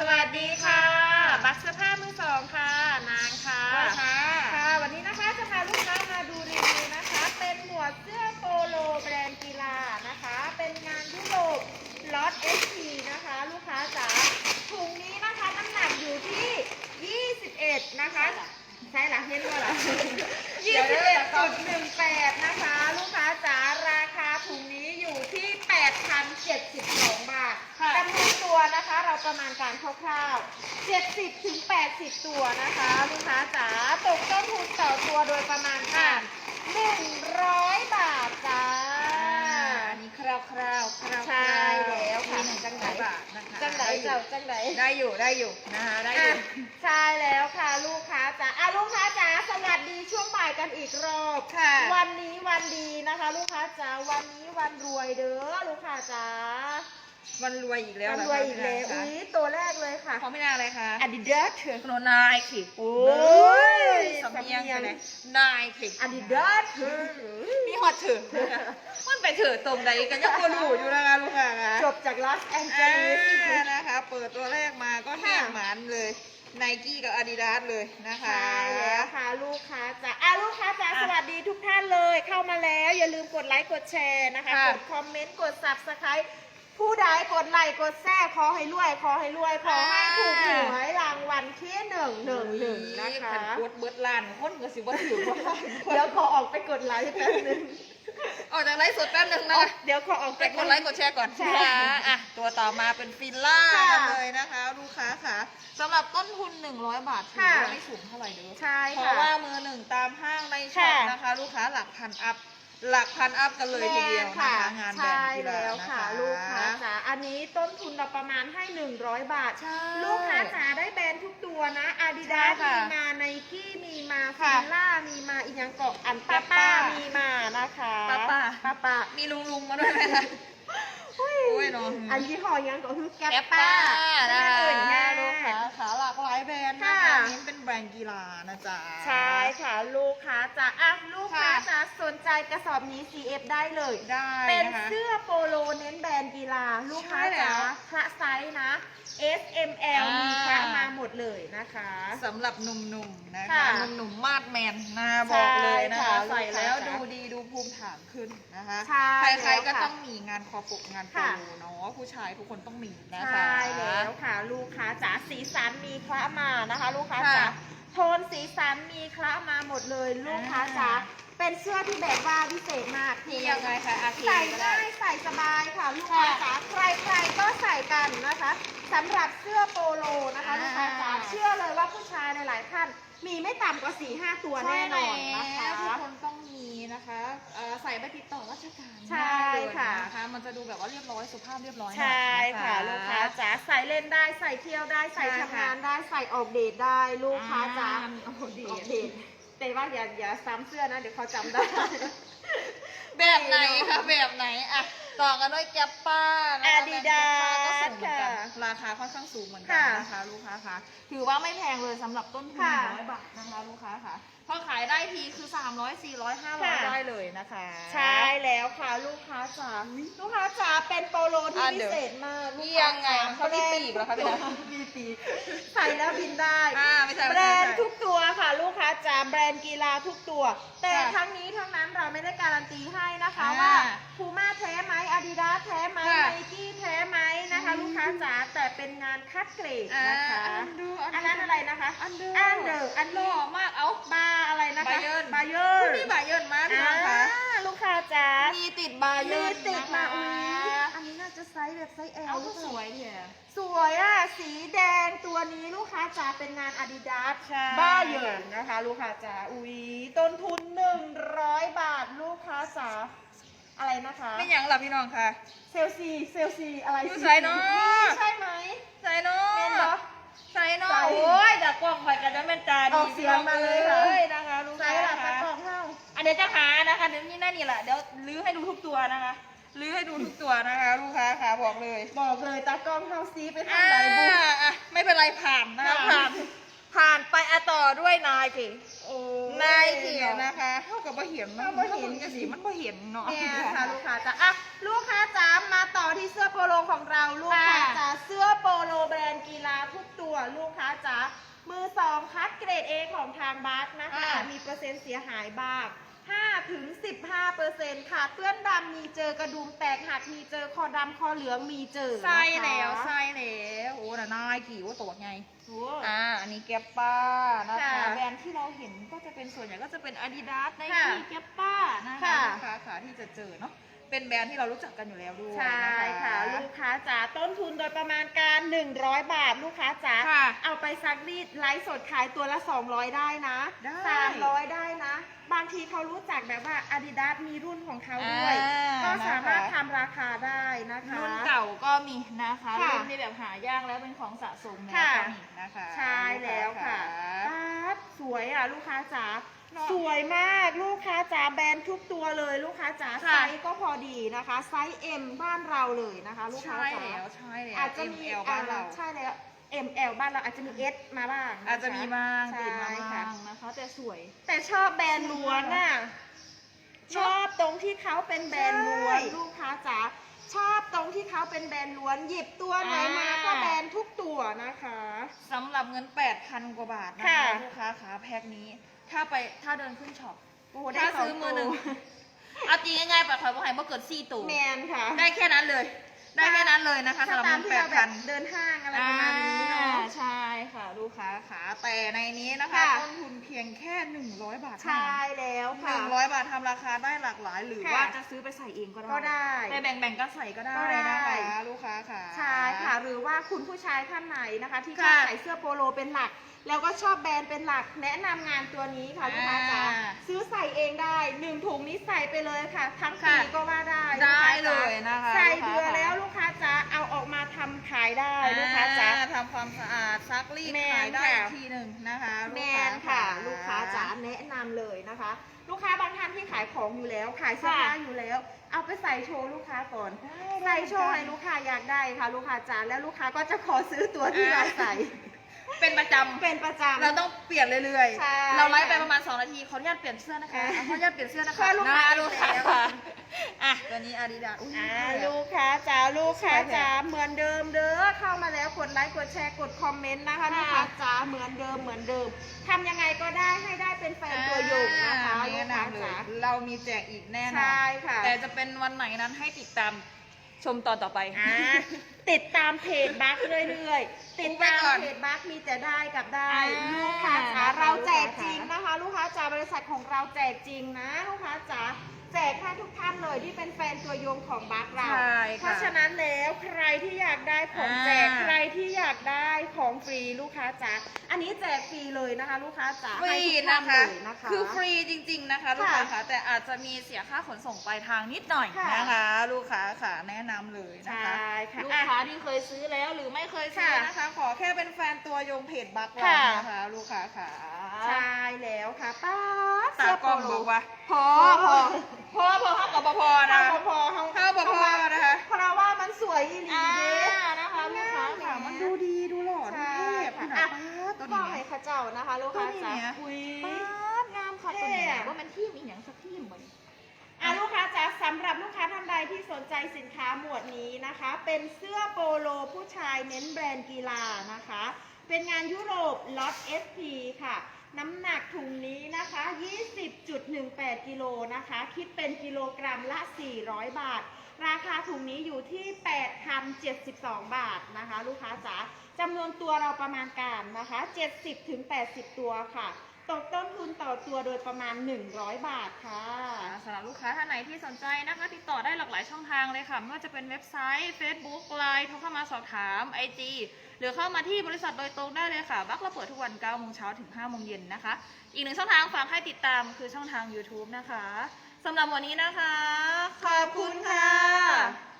สวัสดีค่ะ บักเสื้อผ้ามือสองค่ะ นางค่ะ ค่ะค่ะ วันนี้นะคะจะพาลูกค้ามาดูรีวิวนะคะ เป็นหมวดเสื้อโปโลแบรนด์กีฬานะคะ เป็นงานยุโรปล็อตเอทีนะคะ ลูกค้าจ๋าถุงนี้นะคะน้ำหนักอยู่ที่ 21 นะคะ ใช่หรอเห็นว่าหรอ21.18 นะคะ ลูกค้าจ๋าราคาถุงนี้อยู่ที่ 8,072บาท ค่ะจำนวนตัวนะคะ เราประมาณการคร่าวๆ 70ถึง80 ตัวนะคะลูกค้าจ๋าตกต้นทุนต่อตัวโดยประมาณการ100 บาทจ้าอันนี้คร่าวๆคร่าวๆใช่แล้วค่ะมีหนึ่งจังไหนบาทนะคะจังไหนเจ้าจังไหนได้อยู่ได้อยู่นะคะได้อยู่อะใช่แล้วค่ะลูกค้าจ๋าอะลูกค้าจ๋าสวัสดีช่วงบ่ายกันอีกรอบค่ะ วันนี้วันดีนะคะ ลูกค้าจ๋าวันนี้วันรวยเด้อลูกค้าจ๋า วันรวยอีกแล้ววันเหรวยอีกแล้วคะอุ้ยตัวแรกเลยค่ะเขาไม่น่าอะไรคะอาดิดาสโนนายขิโอ้ยสำเนียงสำเนียงไปไหนนายขิอาดิดาสมีหอดถือนะคะมันไปถือตรงใดกันยังกรูอยู่นะคะลูกค้าคะจบจากลอสแอนเจอ่าลิสนะคะ เปิดตัวแรกมาก็แหกหมันเลยไนกี้กับอาดิดาสเลยนะคะใช่แล้วค่ะลูกค้าจ๋าอะลูกค้าจ๋าอะสวัสดีทุกท่านเลยเข้ามาแล้ว อย่าลืมกดไลค์กดแชร์นะคะค่ะกดคอมเมนต์กด subscribe ผู้ใดกดไลค์กดแชร์ขอให้รวยขอให้รวยขอให้ถูกหวยรางวัลที่หนึ่งหนึ่งหนึ่งนะคะขันกดเบิดล้านคนก็สิบ่ถือว่าเดี๋ยวขอออกไปกดไลค์แป๊บนึงออกจากไลฟ์สดแป๊บนึงนะอ๋อคะเดี๋ยวขอออกไปไปกดไลค์กดแชร์ก่อนใช่นะคะอะตัวต่อมาเป็นฟิลล่าค่ะกันเลยนะคะลูกค้าค่ะสำหรับต้นทุน 100 บาทถือค่ะว่าไม่สูงเท่าไหร่เด้อใช่เพค่ะราะว่ามือหนึ่งตามห้างในช็อปค่ะนะคะ ลูกค้าหลักพันอัพ หลักพันอัพกันเลยทีเดียวแม่นะคะงานแบรนใช่ด์กีฬาแล้วนะค่ะคะลูกค้าจ๋าอันนี้ต้นทุนเราประมาณให้ 100 บาทใช่ลูกค้าจ๋าได้แบรนด์ทุกตัวนะอาดิดาใช่สค่ะมีมาไนกี้มีมาค่ะฟิลล่ามีมาอีกอย่างเกาะอันป้าป้าป้ามีมานะคะป้าป้าป้าป้ามีลุงลุงๆมาด้วยไหมคะโอ้ยเนาะอันยี่ห้อยังก็คือแก๊ปแอปป้าป้าไม่นะได้อื่นแน่ลูกค้าขาหลากหลายแบรนด์นะค่ะคะนี้เป็นแบรนด์กีฬานะจ๊ะใช่ค่ะลูกค้าจ๋า สนใจกระสอบนี้ CF ได้เลย ได้เป็นนะคะ เสื้อโปโลเน้นแบรนด์กีฬา ลูกค้าใช่แล้วจ๋าคละไซส์นะ S M L อ่ามี มีคละมาหมดเลยนะคะ สำหรับหนุ่มๆนะคะ ค่ะหนุ่มๆมาดแมนนะบอกเลยนะใช่คะค่ะใส่แล้วลูกค้าดูดีดูภูมิฐานขึ้นนะคะใช่ใครๆก็แล้วค่ะ ต้องมีงานคอปกงานโปค่ะโลเนาะผู้ชายทุกคนต้องมีนะใช่คะแล้วค่ะ ลูกค้าจ๋าสีสันมีคละมานะคะ ลูกค้าค่ะจ๋าโทนสีสันมีคละมาหมดเลย ลูกค้าจ๋าอ่า เป็นเสื้อที่แบบว่าพิเศษมากที่ยังไงคะอาเคใส่ก็ได้ง่ายใส่สบายค่ะลูกค้าจ๋าใครๆก็ใส่กันนะคะสำหรับเสื้อโปโลนะคะอ่าลูกค้าจ๋าเชื่อเลยว่าผู้ชายหลายๆท่านมีไม่ต่ำกว่า4ี่ห้าตัวแน่นอนนะคะทุกคนต้องมีนะคะเอ่อใส่ไปติดต่อราชการใช่ได้เลยค่ะนะคะมันจะดูแบบว่าเรียบร้อยสุภาพเรียบร้อยหน่อยใช่นค่ะลูกค้าจ๋าใส่เล่นได้ใส่เที่ยวได้ใส่ใช่ทำค่ะงานได้ใส่ออกเดทได้ลูกค้าจ๋าอ่โอ้ดีออกเดท แต่ว่าอย่าอย่าซ้ำเสื้อนะ เดี๋ยวเขาจำได้ แบบไหนคะแบบไหนอะต่อกันด้วยแกปป้านะคะ Adidas แบรนด์แกปป้าก็สูงเหมือนกันค่ะราคาค่อนข้างสูงเหมือนกันค่ะนะคะลูกค้าคะถือว่าไม่แพงเลยสำหรับต้นทุนค่ะร้อยบาทนะคะลูกค้าค่ะพอขายได้ทีคือ 300 400 ค่ะ 500 ได้เลยนะคะ ใช่แล้วค่ะลูกค้าจ๋าลูกค้าจ๋าเป็นโปโลที่อะพิเดี๋ยวเศษมากลูกนี่ค้ายังไงจ๋เขามีปีกเหรอคะพี่ดามีปีกใส่แล้วบินได้ อ่าไม่ใช่แบไม่รใช่นด์ทุกตัวค่ะ ลูกค้าจ๋าแบรนด์กีฬาทุกตัว แต่ค่ะทั้งนี้ทั้งนั้นเราไม่ได้การันตีให้นะคะอ่าว่าพูม่าแท้ไหมอาดิดาสแท้ไหมค่ะ ไนกี้แท้ไหมนะคะอืมลูกค้าจ๋าแต่เป็นงานคัดเกรดอ่านะคะ อันดูอันนั้นอะไรนะคะ อันเดอร์อันเดอร์อันหล่นี้อมาก เอ้า บาร์อะไรนะคะบาเยิร์น บาเยิร์คุณนนี่บาเยิร์นมากพี่น้ อ่า องคะ ลูกค้าจ๋า มีติดบาเยิ มี ร์น ติดมา นะ อุ้ย คะ อันนี้น่า จะไซส์แบบไซส์ L เอาหรืก็อเปสล่าวยเถอะ สวยอะ สีแดงตัวนี้ลูกค้าจ๋าเป็นงาน Adidas ใช่ บ้าเหยินนะคะ ลูกค้าจ๋าอุ้ยต้นทุน 100 บาทลูกค้าจ๋าอะไรนะคะ ไม่หยังหลับพี่น้องค่ะ เซลซีเซลซีอะไรอยู่ไสเนอะ ใช่ไหมใส่เนาะเมนเหรอ ใส่เนาะใส่โอ้ยแต่กล้องคอยกันจะเป็นตาอดีอกเสียงมาเลยค่ะ อ้นะคะลูกใส่ค้าหลับตะค่ะกล่องเท่าอันเดี๋ยวจะหานะคะเดี๋ยวนี่นั่นนี่แหละเดี๋ยวลื้อให้ดูทุกตัวนะคะ ลื้อให้ดูทุกตัวนะคะ ลูกค้าค่ะบอกเลยบอกเลยตากล้องเท่าซีไปอ่าทำไหนบุกอะไม่เป็นไรผ่านนะคะค่ะผ่าน ผ่านไปอะต่อด้วยนายกี่โอ้นายเขียนนะคะ เท่ากับว่าเห็นเท่ากับบ่เห็นกระสีมันบ่เห็นเนาะเนี่ยค่ะลูกค้าจ๋าอะลูกค้าจ๋ามาต่อที่เสื้อโปโลของเราลูกค้าค่ะจ๋าเสื้อโปโลแบรนด์กีฬาลูกค้าจ๋ามือสองคัดเกรด A ของทางบัสนะคะอ่ามีมีเปอร์เซ็นต์เสียหายบ้าง 5ถึง15เปอร์เซ็นต์ค่ะเปื้อนดำมีเจอกระดุมแตกหักมีเจอคอดำคอเหลืองมีเจอใส่นะคะแล้วใส่แล้วโอ้น่ะนายกี่ว่าตัวไงโอ้อ่าอันนี้แกปป้านะคะค่ะแบรนด์ที่เราเห็นก็จะเป็นส่วนใหญ่ก็จะเป็น Adidas ไนค่ะกี้แกปป้านะคะค่ะ ลูกค้าค่ะที่จะเจอเนาะเป็นแบรนด์ที่เรารู้จักกันอยู่แล้วด้วยใช่นค่ะ ลูกค้าจ๋าต้นทุนโดยประมาณการ 100 บาทลูกค้าจ๋าค่ะเอาไปซักรีดไลฟ์สดขายตัวละ 200 ได้นะได้ 300 ได้นะบางทีเขา รู้จักแบบว่า Adidas มีรุ่นของเขาด้วย อ่าก็สามารถนะคะ ทำราคาได้นะคะ รุ่นเก่าก็มีนะคะค่ะรุ่นที่แบบหายากแล้วเป็นของสะสมแล้วค่ะ ก็มีนะคะใช่แล้วค่ะลูกาป๊าดสวยอะลูกค้าจ๋า เนอะสวยมากลูกค้าจ๋าแบรนด์ทุกตัวเลยลูกค้าจ๋าค่ะไซส์ก็พอดีนะคะ ไซส์ M บ้านเราเลยนะคะ ลูกค้าใช่จ๋าแล้วใช่แล้ว อาจจะมี ML บ้านเราใช่แล้ว ML บ้านเราอาจจะมี S มาบ้างนคอาจจะมีบ้างใช่ติดมาค่ะ บ้างนะคะ แต่สวย แต่ชอบแบรนด์ล้วนน่ะ ชอบตรงที่เขาเป็นแบรนด์ล้วนใช่ลูกค้าจ๋าชอบตรงที่เขาเป็นแบรนด์ล้วนหยิบตัวไหนมาอ่า ก็แบรนด์ทุกตัวนะคะ สำหรับเงิน 8,000 กว่าบาทนะค่ะ คะลูกค้าขาแพ็คนี้ ถ้าไปถ้าเดินขึ้นช็อป โอ้โหถ้าได้ซื้อมือหนึ่ง เอาจริงง่ายๆปะคอยบอกให้บ่เกิด4ตัวแมนค่ะได้แค่นั้นเลย ได้แค่นั้นเลยนะคะสำหรับตาเงิมน ที่เราแบบ8,000 เดินห้าง อะไรประมาณนี้เนาะอ่าใช่ค่ะ ลูกค้าขาแต่ในนี้นะคะค่ะ ต้นทุนเพียงแค่ 100 บาทใช่แล้วหค่ะ นึ่งร้อยบาททำราคาได้หลากหลาย หรือค่ะ ว่าจะซื้อไปใส่เองก็ได้ก็ได้ ไปแบ่งๆกันใส่ก็ได้ก็ได้ นะคะลูกค้าค่ะ ใช่ค่ะหรือว่าคุณผู้ชายท่านไหนนะคะ ที่ชค่ะอบใส่เสื้อโปโลเป็นหลัก แล้วก็ชอบแบรนด์เป็นหลัก แนะนำงานตัวนี้ค่ะลูกค้าจ๋าอ่าซื้อใส่เองได้หนึ่งถุงนี้ใส่ไปเลยค่ะ ทั้งปีค่ะก็ว่าได้ได้กค้าจ๋าเลยนะคะใส่ลูกค้าเบื่อค่ะแล้วลูกค้าจ๋า เอาออกมาทำขายได้ลูกค้าจ๋า อ่ทำความสะอาดซักรีดแมนขายได้ค่ะ อีกทีหนึ่งนะคะแมลูกนค้าค่ะ ลูกค้าจ๋าแนะนำเลยนะคะ ลูกค้าบางท่านที่ขายของอยู่แล้ว ขายเสื้อผ้าอยู่แล้ว เอาไปใส่โชว์ลูกค้าก่อนใส่โชว์ให้ลูกค้าอยากได้ค่ะ ลูกค้าจ๋าแล้วลูกค้าก็จะขอซื้อตัวที่เราใส่ เป็นประจำเป็นประจำ เราต้องเปลี่ยนเรื่อยใช่ ๆ เราไลฟ์ไปประมาณ 2 นาที ขออนุญาตเปลี่ยนเสื้อนะคะอะขออนุญาตเปลี่ยนเสื้อนะคะค่ะลูกค้านะลูกค้าแล้วค่ะอะ ตัวนี้อาดิดาอุ้ยอ่าลูลูกกค้าจ๋าลูกค้าสวยแท้จ๋าเหมือนเดิมเด้อเข้ามาแล้วกดไลค์กดแชร์กดคอมเมนต์นะคะค่ะลูกค้าจ๋าเหมือนเดิมเหมือนเดิมทำยังไงก็ได้ให้ได้เป็นแฟนตัวยงนะคะอ่าลูแนะกค้านำเลจ๋ายเรามีแจกอีกแน่นอนใช่ค่ะ แต่จะเป็นวันไหนนั้นให้ติดตาม ชมตอนต่อไป อ่าติดตามเพจบัคเรื่อยๆ ติดตามก่อนเพจบัคมีแต่ได้กับได้อ่าลูกค้าจ๋านะคะเราแจกลูกค้าจริงนะคะ ลูกค้าจ๋าบริษัทของเราแจกจริงนะ ลูกค้าจ๋า แจกให้ทุกท่านเลยที่เป็นแฟนตัวยงของบัคเรา ใช่เพค่ะราะฉะนั้นแล้วใครที่อยากได้ของแจกอ่าใครที่อยากได้ของฟรีลูกค้าจ๋าอันนี้แจกฟรีเลยนะคะ ลูกค้าจ๋าฟรีให้ทุกนะท่านคะ เลยนะคะ คือฟรีจริงๆนะคะ ลูกค้าค่ะแต่อาจจะมีเสียค่าขนส่งปลายทางนิดหน่อยค่ะ นะคะ ลูกค้าค่ะแนะนำเลยนะใช่คะค่ะ ลูกค้าที่เคยซื้อแล้วหรือไม่เคยซื้อค่ะนะคะ ขอแค่เป็นแฟนตัวยงเพจบัคเราค่ะ นะคะ ลูกค้าค่ะ ใช่แล้วค่ะป้าดตากล้องบอกว่า พอพอ พอพอเข้ากับพอนะ เข้าพอเข้าเข้ากับพอนะคะเพราะว่ามันสวยอีหลีอ่าเด้นะคะลูกค้าค่ะมันดูดีดูหล่อดูใช่เท่ค่ะขนาอะดป้าตัวก็นี้ให้เนี่ยเข้าเจ้านะคะลูกตัวค้านี้จ๋าเนี่ยอุ้ยป้างามค่ะตัวนี้ว่ามันที่มีอย่างสักที่เหมือนอะลูกค้าจ๋าสำหรับลูกค้าท่านใดที่สนใจสินค้าหมวดนี้นะคะ เป็นเสื้อโปโลผู้ชายเน้นแบรนด์กีฬานะคะ เป็นงานยุโรปล็อต SP ค่ะ น้ำหนักถุงนี้นะคะ 1.18 กิโลนะคะ คิดเป็นกิโลกรัมละ 400 บาท ราคาถุงนี้อยู่ที่8,072 บาทนะคะ ลูกค้าจ๋าจำนวนตัวเราประมาณการนะคะ 70-80 ตัวค่ะ ตกต้นทุนต่อตัวโดยประมาณ 100 บาทค่ะสำหรับลูกค้าท่านไหนที่สนใจนะคะ ติดต่อได้หลากหลายช่องทางเลยค่ะไม่ว่าจะเป็นเว็บไซต์ Facebook Line โทรเข้ามาสอบถาม IG หรือเข้ามาที่บริษัทโดยตรงได้เลยค่ะ บักเราเปิดทุกวัน9โมงเช้าถึง5โมงเย็นนะคะ อีกหนึ่งช่องทางฝากให้ติดตามคือช่องทาง YouTube นะคะสำหรับวันนี้นะคะ ขอบคุณค่ะ